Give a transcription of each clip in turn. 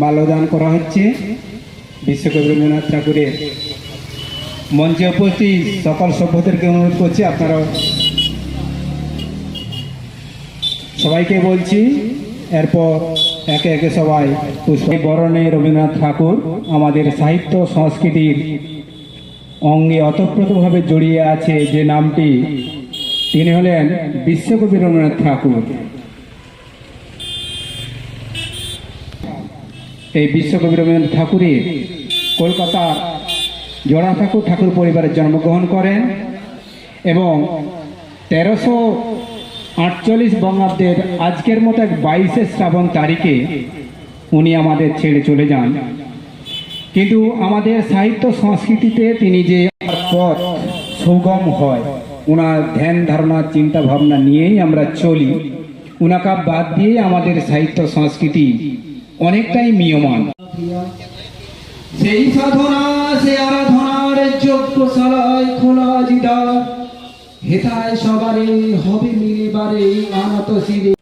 মাল্যদান করা হচ্ছে। বিশ্বকবি রবীন্দ্রনাথ ঠাকুরের মঞ্চে উপস্থিত সকল সভ্যদেরকে অনুরোধ করছি আপনারা সবাইকে বলছি, এরপর একে একে সবাই পুষ্প বরণে রবীন্দ্রনাথ ঠাকুর আমাদের সাহিত্য সংস্কৃতির অঙ্গে অতপ্রতভাবে জড়িয়ে আছে যে নামটি, তিনি হলেন বিশ্বকবি রবীন্দ্রনাথ ঠাকুর। এই বিশ্বকবি রবীন্দ্রনাথ ঠাকুরের কলকাতার জোড়া ঠাকুর ঠাকুর পরিবারে জন্মগ্রহণ করেন এবং তেরোশো আটচল্লিশ বঙ্গাব্দের আজকের মতো এক বাইশে শ্রাবণ তারিখে উনি আমাদের ছেড়ে চলে যান। কিন্তু আমাদের সাহিত্য সংস্কৃতিতে তিনি যে পথ সুগম হয় ওনার ধ্যান ধারণা, চিন্তা ভাবনা নিয়েই আমরা চলি। উনাকা বাদ দিয়ে আমাদের সাহিত্য সংস্কৃতি অনেকটাই মিয়মান। সেই সাধনা সে আরাধনার যজ্ঞশালায় খোলা জিদার হেতায় সবারে হবে মিলিবারে আনত শিরে।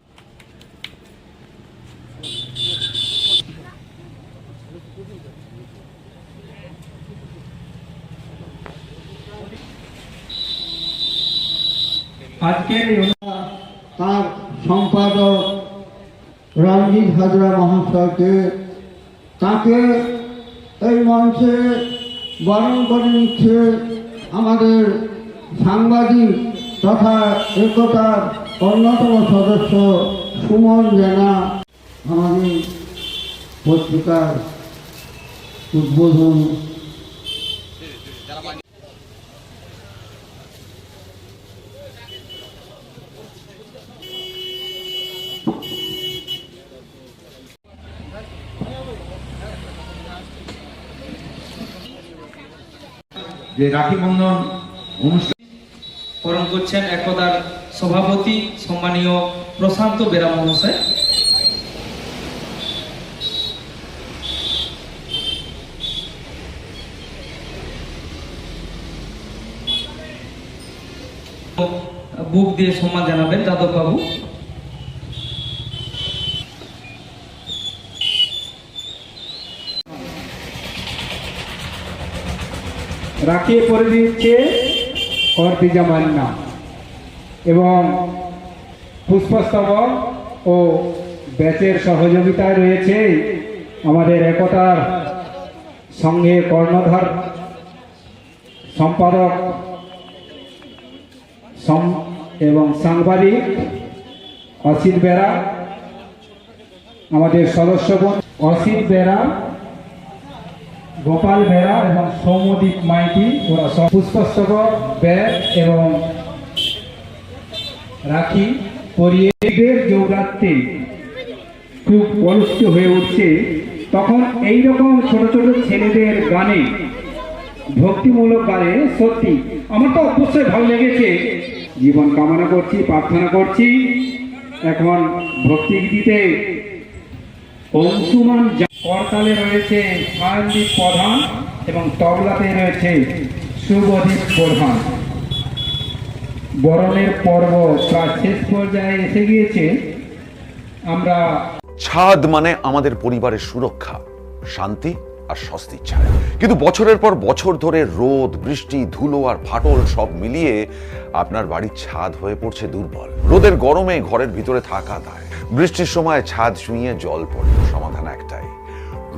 আজকের তার সম্পাদক রঞ্জিত হাজরা মহাশয়কে তাকে এই মঞ্চে বরণ করে নিচ্ছে আমাদের সাংবাদিক তথা একতার অন্যতম সদস্য সুমন জেনা আমাদের পত্রিকার উদ্বোধন যে রাখি বন্ধন অনুষ্ঠান করছেন একদার সভাপতি সম্মানীয় প্রশান্ত বেরা মহাশয়। বুক দিয়ে সম্মান জানাবেন যাদব বাবু রাখি পরে দিচ্ছে অর্পিজা মান্না। এবং পুষ্পস্তবক ও ব্যাচের সহযোগিতায় রয়েছে আমাদের একতার সঙ্গে কর্ণধার সম্পাদক সম- এবং সাংবাদিক অসিত বেরা, আমাদের সদস্যগণ অসিত বেরা গোপাল বেড়া এবং সৌমদীপ মাইতি, ওরা পুষ্পস্তবক, ব্যাগ এবং রাখি পরিয়ে ঈদের যৌরাত্রি খুব বলস্ত হয়ে উঠছে। তখন এই রকম ছোট ছোট ছেলেদের গানে ভক্তিমূলক গানে সত্যি আমার তো অবশ্যই ভালো লেগেছে। জীবন কামনা করছি, প্রার্থনা করছি। এখন ভক্তি গীতিতে অংশুমান করতালে রয়েছে সায়নদীপ প্রধান এবং তবলাতে রয়েছে শুভদীপ প্রধান। বরণের পর্ব প্রায় শেষ পর্যায়ে এসে গিয়েছে। আমরা ছাদ মানে আমাদের পরিবারের সুরক্ষা, শান্তি আর স্বস্তির ছায়া কিন্তু বছরের পর বছর ধরে রোদ, বৃষ্টি, ধুলো আর ফাটল সব মিলিয়ে আপনার বাড়ির ছাদ হয়ে পড়ছে দুর্বল। রোদের গরমে ঘরের ভিতরে থাকা দায়। বৃষ্টির সময় ছাদ ছুঁয়ে জল পড়ে, সমাধান